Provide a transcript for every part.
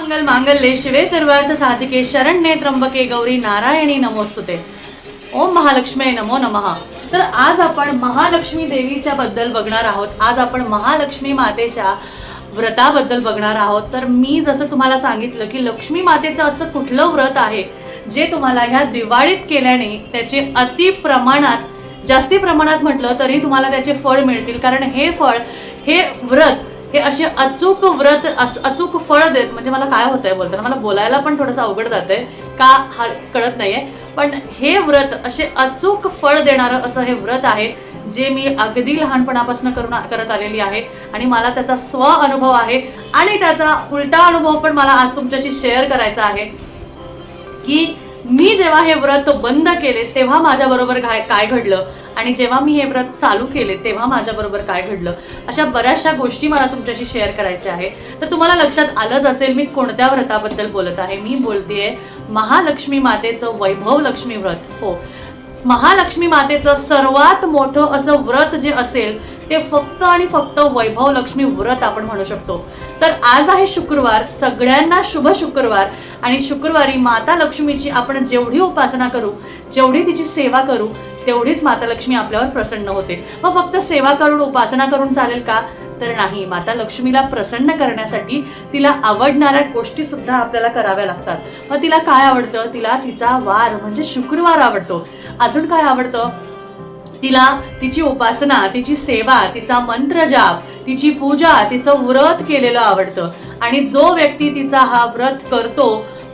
मंगल मांगल्ये. शिवे सर्वार्थ साधिके. शरण्ये त्र्यंबके गौरी नारायणी नमोस्तुते. ओम महालक्ष्मी नमो नमः. तर आज आपण महालक्ष्मी देवीच्या बद्दल बघणार आहोत. आज आपण महालक्ष्मी मातेच्या व्रताबद्दल बघणार आहोत. तर मी जसं तुम्हाला सांगितलं की लक्ष्मी मातेचं असं कुठलं व्रत आहे जे तुम्हाला ह्या दिवाळीत केल्याने त्याचे अति प्रमाणात जास्ती प्रमाणात म्हटलं तरी तुम्हाला त्याचे फळ मिळतील. कारण हे फळ हे व्रत हे असे अचूक व्रत अस- अचूक फळ देत म्हणजे मला काय होतंय बोलताना मला बोलायला पण थोडंसं अवघड जातंय का हा कळत नाहीये. पण हे व्रत असे अचूक फळ देणारं असं हे व्रत आहे जे मी अगदी लहानपणापासून करून करत आलेली आहे. आणि मला त्याचा स्व अनुभव आहे. आणि त्याचा उलटा अनुभव पण मला आज तुमच्याशी शेअर करायचा आहे की मी जेव्हा हे व्रत बंद केले तेव्हा माझ्याबरोबर काय काय घडलं? आणि जेव्हा मी हे व्रत चालू केले तेव्हा माझ्याबरोबर काय घडलं? अशा बऱ्याचशा गोष्टी मला तुमच्याशी शेअर करायच्या आहे तर तुम्हाला लक्षात आलंच असेल मी कोणत्या व्रताबद्दल बोलत आहे? मी बोलतेय महालक्ष्मी मातेचं वैभव लक्ष्मी व्रत. हो. महालक्ष्मी मातेचं सर्वात मोठं असं व्रत जे असेल ते फक्त आणि फक्त वैभव लक्ष्मी व्रत आपण म्हणू शकतो. तर आज आहे शुक्रवार. सगळ्यांना शुभ शुक्रवार. आणि शुक्रवारी माता लक्ष्मीची आपण जेवढी उपासना करू जेवढी तिची सेवा करू तेवढीच माता लक्ष्मी आपल्यावर प्रसन्न होते. मग फक्त सेवा करून उपासना करून चालेल का? तर नाही. माता लक्ष्मीला प्रसन्न करण्यासाठी तिला आवडणाऱ्या गोष्टी सुद्धा आपल्याला कराव्या लागतात. मग तिला काय आवडतं? तिला तिचा वार म्हणजे शुक्रवार आवडतो. अजून काय आवडतं? तिला तिची उपासना तिची सेवा तिचा मंत्र जाप तिची पूजा तिचं व्रत केलेलं आवडतं. आणि जो व्यक्ती तिचा हा व्रत करतो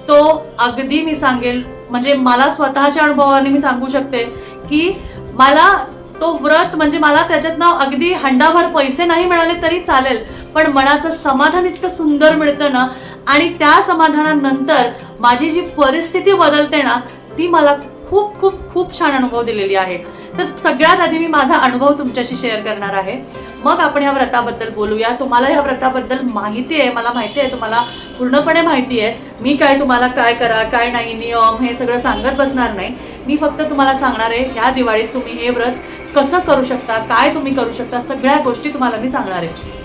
तो अगदी मी सांगेल म्हणजे मला स्वतःच्या अनुभवाने मी सांगू शकते की मला तो व्रत म्हणजे मला त्याच्यातनं अगदी हंडाभर पैसे नाही मिळाले तरी चालेल पण मनाचं समाधान इतकं सुंदर मिळतं ना. आणि त्या समाधानानंतर माझी जी परिस्थिती बदलते ना ती मला खूप खूप खूप छान अनुभव दिलेली आहे. तर सगळ्यात आधी मी माझा अनुभव तुमच्याशी शेअर करणार आहे. मग आपण या व्रताबद्दल बोलूया. तुम्हाला या व्रताबद्दल माहिती आहे मला माहिती आहे तुम्हाला पूर्णपणे माहिती आहे. मी काय तुम्हाला काय करा काय नाही नियम हे सगळं सांगत बसणार नाही. मी फक्त तुम्हाला सांगणार आहे ह्या दिवाळीत तुम्ही हे व्रत कसं करू शकता काय तुम्ही करू शकता सगळ्या गोष्टी तुम्हाला मी सांगणार आहे.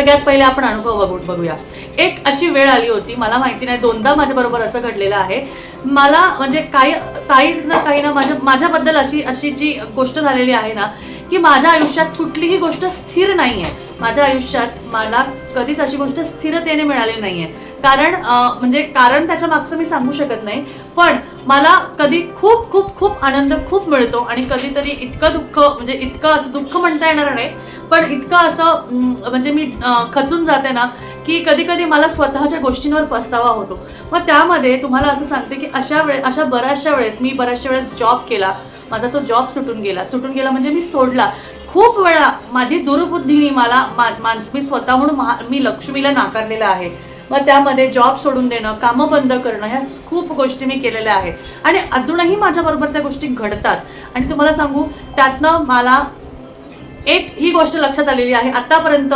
सगळ्यात पहिले आपण अनुभव बघून बघूया. एक अशी वेळ आली होती मला माहिती नाही दोनदा माझ्याबरोबर असं घडलेलं आहे. मला म्हणजे काही काही ना काही ना माझ्या माझ्याबद्दल अशी अशी जी गोष्ट झालेली आहे ना की माझ्या आयुष्यात कुठलीही गोष्ट स्थिर नाही आहे माझ्या आयुष्यात मला कधीच अशी गोष्ट स्थिरतेने मिळालेली नाही आहे कारण म्हणजे कारण त्याच्या मागचं मी सांगू शकत नाही पण मला कधी खूप खूप खूप आनंद खूप मिळतो आणि कधीतरी इतकं दुःख म्हणजे इतकं असं दुःख म्हणता येणार नाही पण इतकं असं म्हणजे मी खचून जाते ना की कधी कधी मला स्वतःच्या गोष्टींवर पस्तावा होतो. मग त्यामध्ये तुम्हाला असं सांगते की अशा वेळे अशा बऱ्याचशा वेळेस मी बऱ्याचशा वेळेस जॉब केला माझा तो जॉब सुटून गेला. सुटून गेला म्हणजे मी सोडला. खूप वेळा माझी दुर्बुद्धीने मला मा- मी स्वतःहून महा मी लक्ष्मीला नाकारलेलं आहे. मग त्यामध्ये जॉब सोडून देणं कामं बंद करणं ह्या खूप गोष्टी मी केलेल्या आहेत. आणि अजूनही माझ्याबरोबर त्या गोष्टी घडतात. आणि तुम्हाला सांगू त्यातनं मला एक ही गोष्ट लक्षात आलेली आहे. आतापर्यंत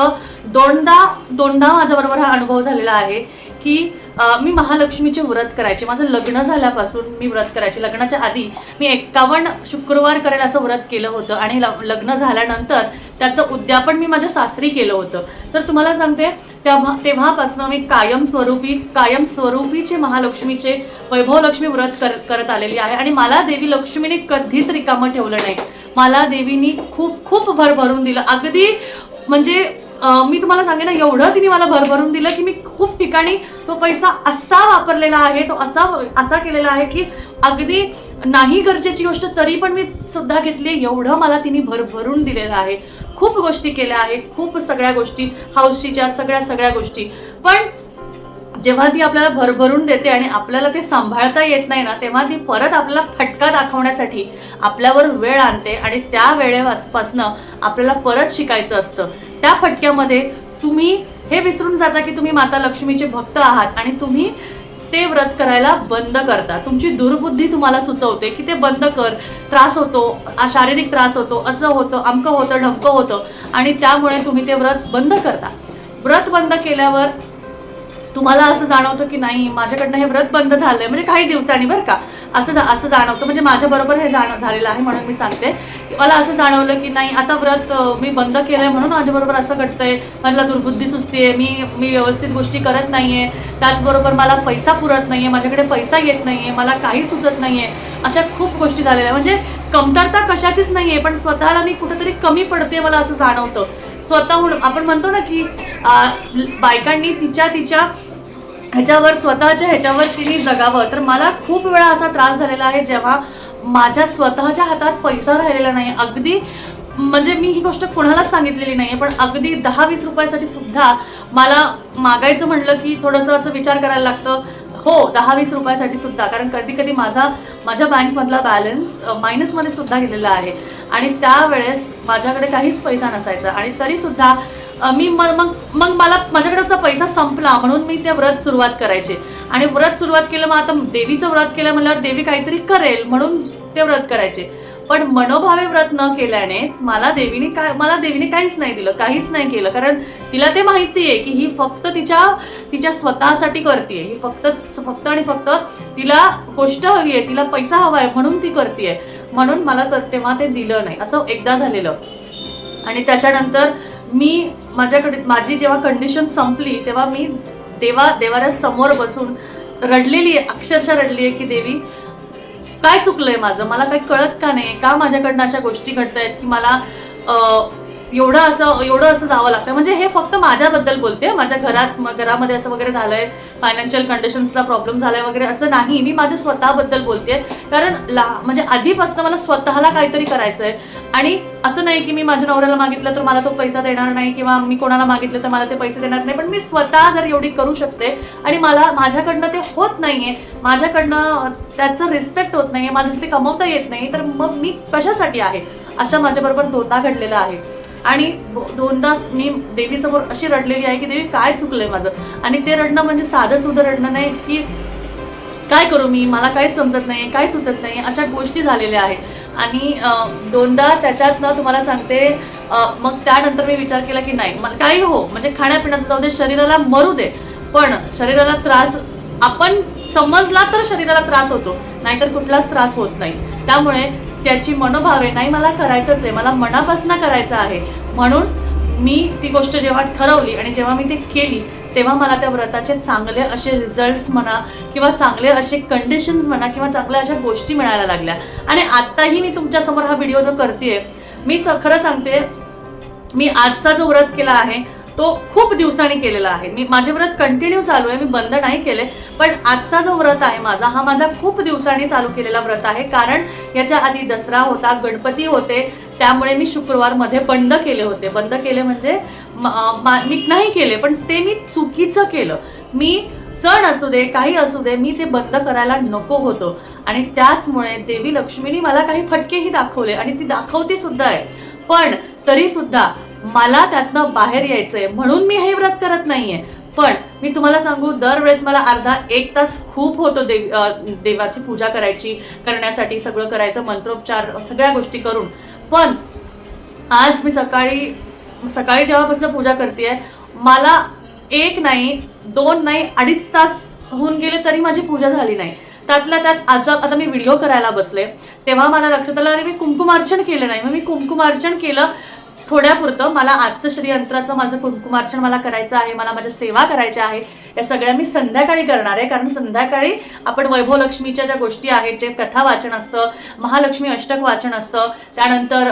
दोनदा दोनदा माझ्याबरोबर हा अनुभव झालेला आहे की मी महालक्ष्मीचे व्रत करायचे. माझं लग्न झाल्यापासून मी व्रत करायचे. लग्नाच्या आधी मी एक्कावन्न शुक्रवार करेल असं व्रत केलं होतं आणि लग्न झाल्यानंतर त्याचं उद्यापन मी माझ्या सासरी केलं होतं. तर तुम्हाला सांगते तेव्हा तेव्हापासून मी कायमस्वरूपी कायमस्वरूपीचे महालक्ष्मीचे वैभवलक्ष्मी व्रत कर करत आलेली आहे. आणि मला देवी लक्ष्मीने कधीच रिकामं ठेवलं नाही. मला देवीनी खूप खूप भरभरून दिलं. अगदी म्हणजे मी तुम्हाला सांगेन ना एवढं तिने मला भरभरून दिलं की मी खूप ठिकाणी तो पैसा असा वापरलेला आहे तो असा असा केलेला आहे की अगदी नाही गरजेची गोष्ट तरी पण मी सुद्धा घेतली एवढं मला तिने भरभरून दिलेलं आहे. खूप गोष्टी केल्या आहेत खूप सगळ्या गोष्टी हाऊसच्या सगळ्या सगळ्या गोष्टी. पण जेव्हा ती आपल्याला भरभरून देते आणि आपल्याला ते सांभाळता येत नाही ना तेव्हा ती परत आपल्याला फटका दाखवण्यासाठी आपल्यावर वेळ आणते आणि त्या वेळेपासनं आपल्याला परत शिकायचं असतं. त्या फटक्यामध्ये तुम्ही हे विसरून जाता की तुम्ही माता लक्ष्मीचे भक्त आहात आणि तुम्ही ते व्रत करायला बंद करता. तुमची दुर्बुद्धी तुम्हाला सुचवते की ते बंद कर त्रास होतो शारीरिक त्रास होतो असं होतं अमकं होतं ढमकं होतं आणि त्यामुळे तुम्ही ते व्रत बंद करता. व्रत बंद केल्यावर तुम्हाला असं जाणवतं की नाही? माझ्याकडनं हे व्रत बंद झालंय म्हणजे काही दिवसांनी बरं का. असं जा- असं जाणवतं. म्हणजे माझ्याबरोबर हे जाण झालेलं आहे म्हणून मी सांगते. मला असं जाणवलं की नाही आता व्रत मी बंद केलंय म्हणून माझ्याबरोबर असं घडतंय. मला दुर्बुद्धी सुचते मी मी व्यवस्थित गोष्टी करत नाहीये. त्याचबरोबर मला पैसा पुरत नाहीये. माझ्याकडे पैसा येत नाहीये. मला काही सुचत नाहीये. अशा खूप गोष्टी झालेल्या आहे. म्हणजे कमतरता कशाचीच नाहीये पण स्वतःला मी कुठेतरी कमी पडते मला असं जाणवतं. स्वतःहून आपण म्हणतो ना की बायकांनी तिच्या तिच्या ह्याच्यावर स्वतःच्या ह्याच्यावर तिने जगावं. तर मला खूप वेळा असा त्रास झालेला आहे जेव्हा माझ्या स्वतःच्या हातात पैसा राहिलेला नाही. अगदी म्हणजे मी ही गोष्ट कोणालाच सांगितलेली नाही पण अगदी दहा वीस रुपयासाठी सुद्धा मला मागायचं म्हटलं की थोडंसं असं विचार करायला लागतं. हो दहा वीस रुपयासाठी सुद्धा. कारण कधी कधी माझा माझ्या बँकमधला बॅलन्स मायनसमध्ये सुद्धा गेलेला आहे. आणि त्यावेळेस माझ्याकडे काहीच पैसा नसायचा. आणि तरीसुद्धा मी मग मग मग मला माझ्याकडचा पैसा संपला म्हणून मी ते व्रत सुरुवात करायचे. आणि व्रत सुरुवात केलं मग आता देवीचं व्रत केलं म्हणल्यावर देवी काहीतरी करेल म्हणून ते व्रत करायचे. पण मनोभावे व्रत न केल्याने मला देवीने काय मला देवीने काहीच नाही दिलं काहीच नाही केलं. कारण तिला ते माहिती आहे की ही फक्त तिच्या तिच्या स्वतःसाठी करते ही फक्त फक्त आणि फक्त तिला गोष्ट हवी आहे तिला पैसा हवा आहे म्हणून ती करते म्हणून मला तर तेव्हा ते दिलं नाही. असं एकदा झालेलं. आणि त्याच्यानंतर मी माझ्याकडे माझी जेव्हा कंडिशन संपली तेव्हा मी देवा देवाऱ्या समोर बसून रडलेली आहे अक्षरशः रडली आहे की देवी काय चुकलं आहे माझं? मला काही कळत का नाही? का माझ्याकडनं अशा गोष्टी घडत आहेत की मला एवढं असं एवढं असं जावं लागतं. म्हणजे हे फक्त माझ्याबद्दल बोलते. माझ्या घरात घरामध्ये असं वगैरे झालंय. फायनान्शियल कंडिशन्सचा प्रॉब्लेम झालाय वगैरे असं नाही. मी माझ्या स्वतःबद्दल बोलते. कारण ला म्हणजे आधीपासून मला स्वतःला काहीतरी करायचं आहे आणि असं नाही की मी माझ्या नवऱ्याला मागितलं तर मला तो पैसा देणार नाही किंवा मी कोणाला मागितलं तर मला ते पैसे देणार नाही. पण मी स्वतः जर एवढी करू शकते आणि मला माझ्याकडनं ते होत नाही आहे माझ्याकडनं त्याचं रिस्पेक्ट होत नाही आहे माझं ते कमवता येत नाही तर मग मी कशासाठी आहे? अशा माझ्याबरोबर धोता घडलेला आहे. आणि दोनदा मी देवीसमोर अशी रडलेली आहे की देवी काय चुकलंय माझं? आणि ते रडणं म्हणजे साधं सुद्धा रडणं नाही की काय करू मी? मला काहीच समजत नाही काय सुचत नाही अशा गोष्टी झालेल्या आहेत. आणि दोनदा त्याच्यातनं तुम्हाला सांगते मग त्यानंतर मी विचार केला की नाही मला काही हो म्हणजे खाण्यापिण्याचं जाऊ दे शरीराला मरू दे पण शरीराला त्रास आपण समजला तर शरीराला त्रास होतो नाहीतर कुठलाच त्रास होत नाही. त्यामुळे त्याची मनोभावे नाही मला करायचंच आहे मला मनापासून करायचं आहे. म्हणून मी ती गोष्ट जेव्हा ठरवली आणि जेव्हा मी ती केली तेव्हा मला त्या व्रताचे चांगले असे रिझल्ट्स म्हणा किंवा चांगले असे कंडिशन्स म्हणा किंवा चांगल्या अशा गोष्टी मिळायला लागल्या. आणि आत्ताही मी तुमच्यासमोर हा व्हिडिओ जो करते मी स- खरं सांगते मी आजचा जो व्रत केला आहे तो खूप दिवसांनी केलेला आहे. मी माझे व्रत कंटिन्यू चालू आहे. मी बंद नाही केले. पण आजचा जो व्रत आहे माझा हा माझा खूप दिवसांनी चालू केलेला व्रत आहे. कारण याच्या आधी दसरा होता गणपती होते. त्यामुळे मी शुक्रवारमध्ये बंद केले होते. बंद केले म्हणजे म- मी नाही केले. पण ते मी चुकीचं केलं. मी सण असू दे काही असू दे मी ते बंद करायला नको होतो. आणि त्याचमुळे देवी लक्ष्मीने मला काही फटकेही दाखवले. आणि ती दाखवते सुद्धा आहे. पण तरीसुद्धा मला त्यातनं बाहेर यायचंय म्हणून मी हे व्रत करत नाहीये. पण मी तुम्हाला सांगू दरवेळेस मला अर्धा एक तास खूप होतो देव देवाची पूजा करायची करण्यासाठी सगळं करायचं मंत्रोपचार सगळ्या गोष्टी करून. पण आज मी सकाळी सकाळी जेव्हापासून पूजा करते मला एक नाही दोन नाही अडीच तास होऊन गेले तरी माझी पूजा झाली नाही. त्यातल्या त्यात आज आता मी व्हिडिओ करायला बसले तेव्हा मला लक्षात आलं अरे मी कुंकुमार्चन केलं नाही. मग मी कुंकुमार्चन केलं थोड्यापुरतं मला आजचं श्रीयंत्राचं माझं कुंकुमार्चन मला करायचं आहे मला माझ्या सेवा करायच्या आहे या सगळ्या मी संध्याकाळी करणार आहे. कारण संध्याकाळी आपण वैभव लक्ष्मीच्या ज्या गोष्टी आहेत जे कथा वाचन असतं महालक्ष्मी अष्टक वाचन असतं त्यानंतर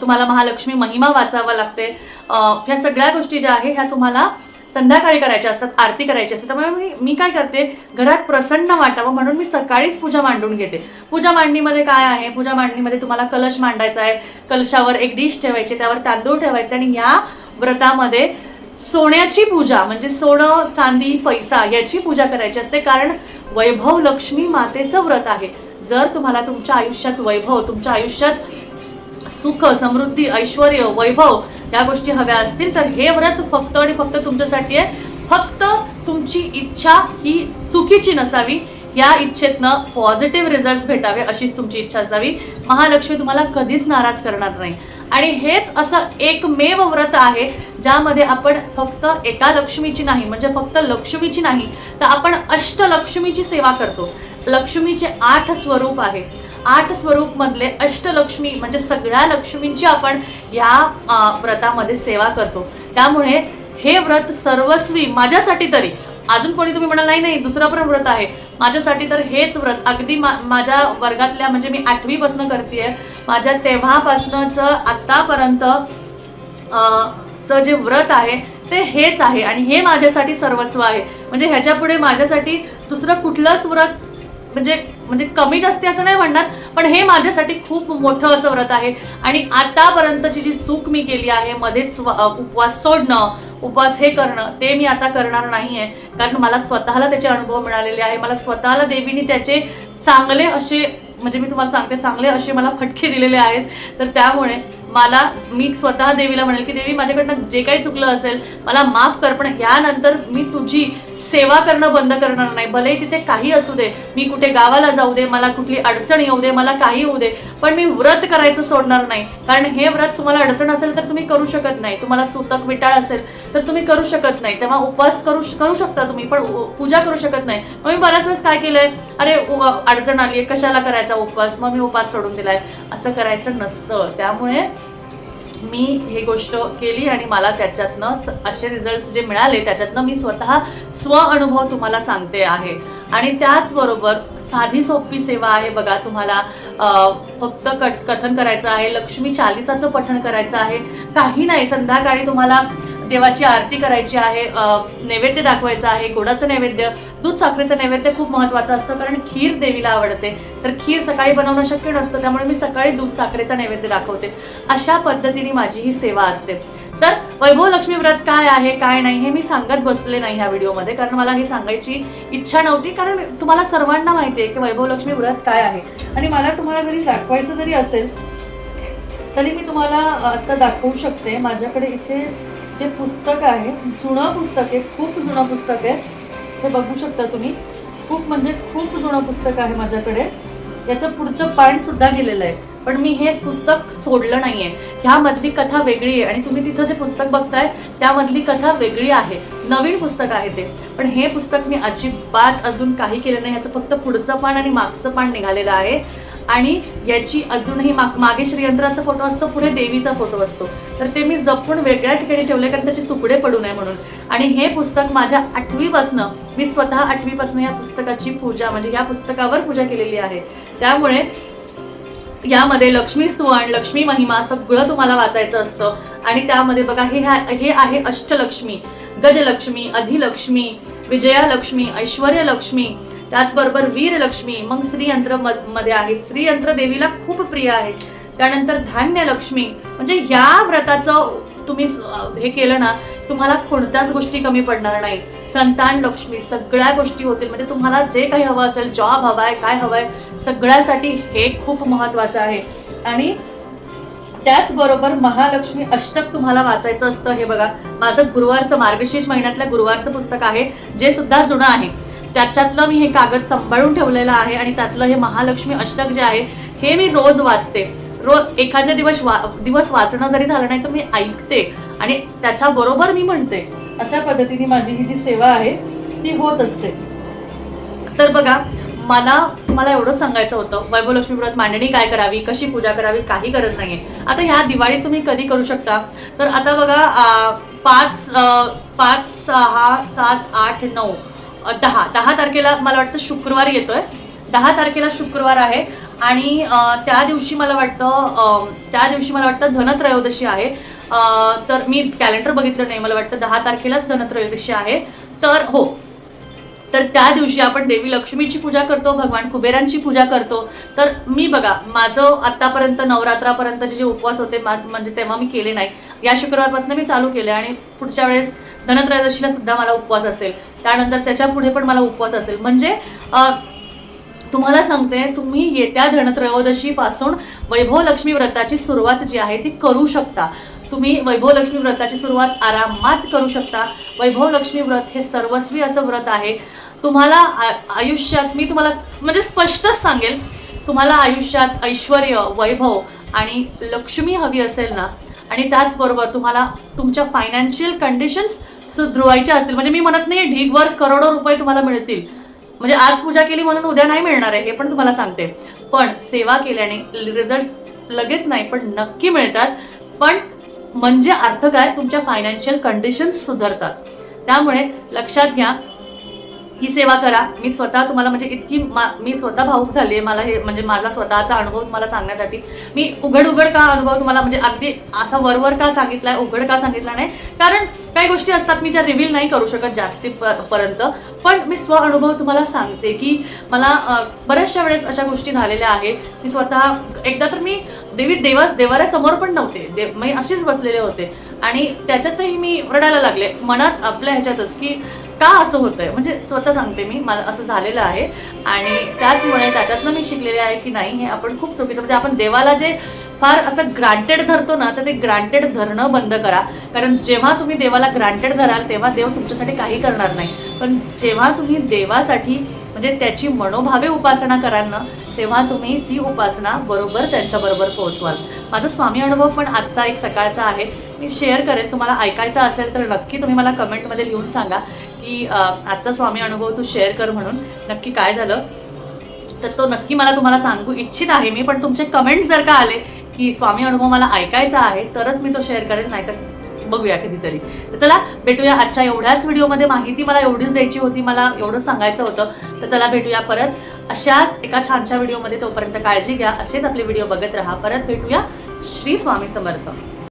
तुम्हाला महालक्ष्मी महिमा वाचावा लागते. ह्या सगळ्या गोष्टी ज्या आहे ह्या तुम्हाला संध्याकाळी करायच्या असतात आरती करायची असते. त्यामुळे मी मी काय करते घरात प्रसन्न वाटावं म्हणून मी सकाळीच पूजा मांडून घेते. पूजा मांडणीमध्ये काय आहे? पूजा मांडणीमध्ये तुम्हाला कलश मांडायचा आहे. कलशावर एक डिश ठेवायची त्यावर तांदूळ ठेवायचे आणि या व्रतामध्ये सोन्याची पूजा म्हणजे सोनं चांदी पैसा याची पूजा करायची असते. कारण वैभव लक्ष्मी मातेचं व्रत आहे. जर तुम्हाला तुमच्या आयुष्यात वैभव तुमच्या आयुष्यात सुख समृद्धी ऐश्वर वैभव या गोष्टी हव्या असतील तर हे व्रत फक्त आणि फक्त तुमच्यासाठी आहे. फक्त तुमची इच्छा ही चुकीची नसावी. या इच्छेतनं पॉझिटिव्ह रिझल्ट भेटावे अशीच तुमची इच्छा असावी. महालक्ष्मी तुम्हाला कधीच नाराज करणार नाही. आणि हेच असं एकमेव व्रत आहे ज्यामध्ये आपण फक्त एका लक्ष्मीची नाही म्हणजे फक्त लक्ष्मीची नाही तर आपण अष्टलक्ष्मीची सेवा करतो. लक्ष्मीचे आठ स्वरूप आहे. आठ स्वरूप मधले अष्टलक्ष्मी म्हणजे सगळ्या लक्ष्मींची आपण या व्रतामध्ये सेवा करतो. त्यामुळे हे व्रत सर्वस्वी माझ्यासाठी तरी. अजून कोणी तुम्ही म्हणाल नाही नाही दुसरं पण व्रत आहे. माझ्यासाठी तर हेच व्रत. अगदी मा माझ्या वर्गातल्या म्हणजे मी आठवीपासून करते माझ्या तेव्हापासनंच आत्तापर्यंत चं जे व्रत आहे ते हेच आहे. आणि हे माझ्यासाठी सर्वस्व आहे. म्हणजे ह्याच्यापुढे माझ्यासाठी दुसरं कुठलंच व्रत म्हणजे म्हणजे कमी जास्ती असं नाही म्हणणार पण हे माझ्यासाठी खूप मोठं असं व्रत आहे. आणि आतापर्यंतची जी चूक मी केली आहे मध्येच उपवास सोडणं उपवास हे करणं ते मी आता करणार नाही आहे कारण मला स्वतःला त्याचे अनुभव मिळालेले आहे. मला स्वतःला देवीने त्याचे चांगले असे म्हणजे मी तुम्हाला सांगते चांगले असे मला फटके दिलेले आहेत. तर त्यामुळे मला मी स्वतः देवीला म्हणेल की देवी माझ्याकडनं जे काही चुकलं असेल मला माफ कर पण यानंतर मी तुझी सेवा करणं बंद करणार नाही. भले तिथे काही असू दे मी कुठे गावाला जाऊ दे मला कुठली अडचण येऊ दे मला काही होऊ दे पण मी व्रत करायचं सोडणार नाही. कारण हे व्रत तुम्हाला अडचण असेल तर तुम्ही करू शकत नाही. तुम्हाला सुतक विटाळ असेल तर तुम्ही करू शकत नाही. तेव्हा उपवास करू करू शकता तुम्ही पण उ- पूजा करू शकत नाही. मग मी बऱ्याच वेळेस काय केलंय? अरे अडचण आली कशाला करायचा उपवास? मग मी उपवास सोडून दिलाय. असं करायचं नसतं. त्यामुळे मी ही गोष्ट केली आणि मला त्याच्यातनं असे रिझल्ट्स जे मिळाले त्याच्यातनं मी स्वतः स्व अनुभव तुम्हाला सांगते आहे. आणि त्याचबरोबर साधी सोपी सेवा आहे बघा तुम्हाला फक्त कट कथन करायचं आहे लक्ष्मी चालिसाचं पठण करायचं आहे. काही नाही संध्याकाळी तुम्हाला देवाची आरती करायची आहे नैवेद्य दाखवायचं आहे गोडाचं नैवेद्य दूध साखरेचं नैवेद्य खूप महत्त्वाचं असतं कारण खीर देवीला आवडते. तर खीर सकाळी बनवणं शक्य नसतं त्यामुळे मी सकाळी दूध साखरेचा नैवेद्य दाखवते. अशा पद्धतीने माझी ही सेवा असते. तर वैभव लक्ष्मी व्रत काय आहे काय नाही हे मी सांगत बसले नाही ह्या व्हिडिओमध्ये कारण मला ही सांगायची इच्छा नव्हती. कारण तुम्हाला सर्वांना माहिती आहे की वैभव लक्ष्मी व्रत काय आहे. आणि मला तुम्हाला जरी दाखवायचं जरी असेल तरी मी तुम्हाला आता दाखवू शकते. माझ्याकडे इथे जे पुस्तक आहे जुनं पुस्तक आहे खूप जुनं पुस्तक आहे. हे बघू शकता तुम्ही. खूप म्हणजे खूप जुनं पुस्तक आहे माझ्याकडे. याचं पुढचं पानसुद्धा गेलेलं आहे. पण मी हे पुस्तक सोडलं नाही आहे ह्यामधली कथा वेगळी आहे आणि तुम्ही तिथं जे पुस्तक बघताय त्यामधली कथा वेगळी आहे. नवीन पुस्तक आहे ते. पण हे पुस्तक मी अजिबात अजून काही केलं नाही. याचं फक्त पुढचं पान आणि मागचं पान निघालेलं आहे. आणि याची अजूनही माग मागे श्रीयंत्राचा फोटो असतो पुढे देवीचा फोटो असतो. तर ते मी जपून वेगळ्या ठिकाणी ठेवले कारण त्याचे तुकडे पडू नये म्हणून. आणि हे पुस्तक माझ्या आठवीपासनं मी स्वतः आठवीपासनं या पुस्तकाची पूजा म्हणजे या पुस्तकावर पूजा केलेली आहे. त्यामुळे यामध्ये लक्ष्मी स्तुवण लक्ष्मी महिमा सगळं तुम्हाला वाचायचं असतं. आणि त्यामध्ये बघा हे हे आहे अष्टलक्ष्मी गजलक्ष्मी अधिलक्ष्मी विजयालक्ष्मी ऐश्वर्यलक्ष्मी त्याचबरोबर वीरलक्ष्मी मग श्रीयंत्रमध्ये आहे. श्रीयंत्र देवीला खूप प्रिय आहे. त्यानंतर धान्य लक्ष्मी. म्हणजे या व्रताचं तुम्ही हे केलं ना तुम्हाला कोणत्याच गोष्टी कमी पडणार नाही. संतान लक्ष्मी सगळ्या गोष्टी होतील. म्हणजे तुम्हाला जे काही हवं असेल जॉब हवा आहे काय हवं आहे सगळ्यासाठी हे खूप महत्वाचं आहे. आणि त्याचबरोबर महालक्ष्मी अष्टक तुम्हाला वाचायचं असतं. हे बघा माझं गुरुवारचं मार्गशीर्ष महिन्यातल्या गुरुवारचं पुस्तक आहे जे सुद्धा जुनं आहे. त्याच्यातलं मी हे कागद सांभाळून ठेवलेलं आहे आणि त्यातलं हे महालक्ष्मी अष्टक जे आहे हे मी रोज वाचते. रोज एखाद्या दिवस वा दिवस वाचणं जरी झालं नाही तर मी ऐकते. आणि त्याच्याबरोबर मी म्हणते. अशा पद्धतीने माझी ही जी सेवा आहे ती होत असते. तर बघा मला तुम्हाला एवढंच सांगायचं होतं. वैभवलक्ष्मी व्रत मांडणी काय करावी कशी पूजा करावी काही गरज नाहीये. आता ह्या दिवाळीत तुम्ही कधी करू शकता? तर आता बघा पाच पाच सहा सात आठ नऊ दहा. दहा तारखेला मला वाटतं शुक्रवार येतोय. दहा तारखेला शुक्रवार आहे. आणि त्या दिवशी मला वाटतं त्या दिवशी मला वाटतं धनत्रयोदशी आहे. तर मी कॅलेंडर बघितलं नाही. मला वाटतं दहा तारखेलाच धनत्रयोदशी आहे. तर हो. तर त्या दिवशी आपण देवी लक्ष्मीची पूजा करतो भगवान कुबेरांची पूजा करतो. तर मी बघा माझं आत्तापर्यंत नवरात्रापर्यंतचे जे उपवास होते म्हणजे तेव्हा मी केले नाही. या शुक्रवारपासून मी चालू केले आणि पुढच्या वेळेस धनत्रयोदशीला सुद्धा मला उपवास असेल. त्यानंतर त्याच्या पुढे पण मला उपवास असेल. म्हणजे तुम्हाला सांगते तुम्ही येत्या धनत्रयोदशीपासून वैभव लक्ष्मी व्रताची सुरुवात जी आहे ती करू शकता. तुम्ही वैभव लक्ष्मी व्रताची सुरुवात आरामात करू शकता. वैभव लक्ष्मी व्रत हे सर्वस्वी असं व्रत आहे. तुम्हाला आयुष्यात मी तुम्हाला म्हणजे स्पष्टच सांगेल तुम्हाला आयुष्यात ऐश्वर वैभव आणि लक्ष्मी हवी असेल ना आणि त्याचबरोबर तुम्हाला तुमच्या फायनान्शियल कंडिशन्स सुधरवायच्या असतील. म्हणजे मी म्हणत नाही ढीगवर करोडो रुपये तुम्हाला मिळतील. म्हणजे आज पूजा केली म्हणून उद्या नाही मिळणार आहे हे पण तुम्हाला सांगते. पण सेवा केल्याने रिझल्ट लगेच नाही पण नक्की मिळतात. पण म्हणजे अर्थ काय? तुमच्या फायनान्शियल कंडिशन्स सुधारतात. त्यामुळे लक्षात घ्या ही सेवा करा. मी स्वतः तुम्हाला म्हणजे इतकी मा- मी स्वतः भाऊक झाली आहे मला हे म्हणजे माझा स्वतःचा अनुभव तुम्हाला सांगण्यासाठी. मी उघड उघड का अनुभव तुम्हाला म्हणजे अगदी असा वरवर का सांगितला आहे उघड का सांगितला नाही. कारण काही गोष्टी असतात मी ज्या रिव्हील नाही करू शकत जास्ती प- पर्यंत. पण मी स्व अनुभव तुम्हाला सांगते की मला बऱ्याचशा वेळेस अशा गोष्टी झालेल्या आहेत. मी स्वतः एकदा तर मी देवी देवा देवाऱ्यासमोर पण नव्हते. देव मी अशीच बसलेले होते. आणि त्याच्यातही मी रडायला लागले. मनात आपल्या ह्याच्यातच की का असं होतंय? म्हणजे स्वतः सांगते मी मला असं झालेलं आहे. आणि त्याचमुळे त्याच्यातनं मी शिकलेले आहे की नाही हे आपण खूप चुकीचं म्हणजे आपण देवाला जे फार असं ग्रांटेड धरतो ना तर ते ग्रांटेड धरणं बंद करा. कारण जेव्हा तुम्ही देवाला ग्रांटेड धराल तेव्हा देव तुमच्यासाठी काही करणार नाही. पण जेव्हा तुम्ही देवासाठी म्हणजे त्याची मनोभावे उपासना कराल ना तेव्हा तुम्ही ती उपासना बरोबर त्यांच्याबरोबर पोहोचवाल. माझा स्वामी अनुभव पण आजचा एक सकाळचा आहे. मी शेअर करेन तुम्हाला ऐकायचा असेल तर नक्की तुम्ही मला कमेंटमध्ये लिहून सांगा. की आजचा स्वामी अनुभव तू शेअर कर म्हणून. नक्की काय झालं? तर तो नक्की मला तुम्हाला सांगू इच्छित आहे मी पण तुमचे कमेंट जर का आले की स्वामी अनुभव मला ऐकायचा आहे तरच मी तो शेअर करेन नाहीतर बघूया कधीतरी तर चला भेटूया आजच्या एवढ्याच व्हिडिओमध्ये माहिती मला एवढीच द्यायची होती मला एवढंच सांगायचं होतं. तर चला भेटूया परत. अशाच एका छानशा व्हिडिओमध्ये तोपर्यंत काळजी घ्या. असेच आपले व्हिडिओ बघत राहा. परत भेटूया श्री स्वामी समर्थ.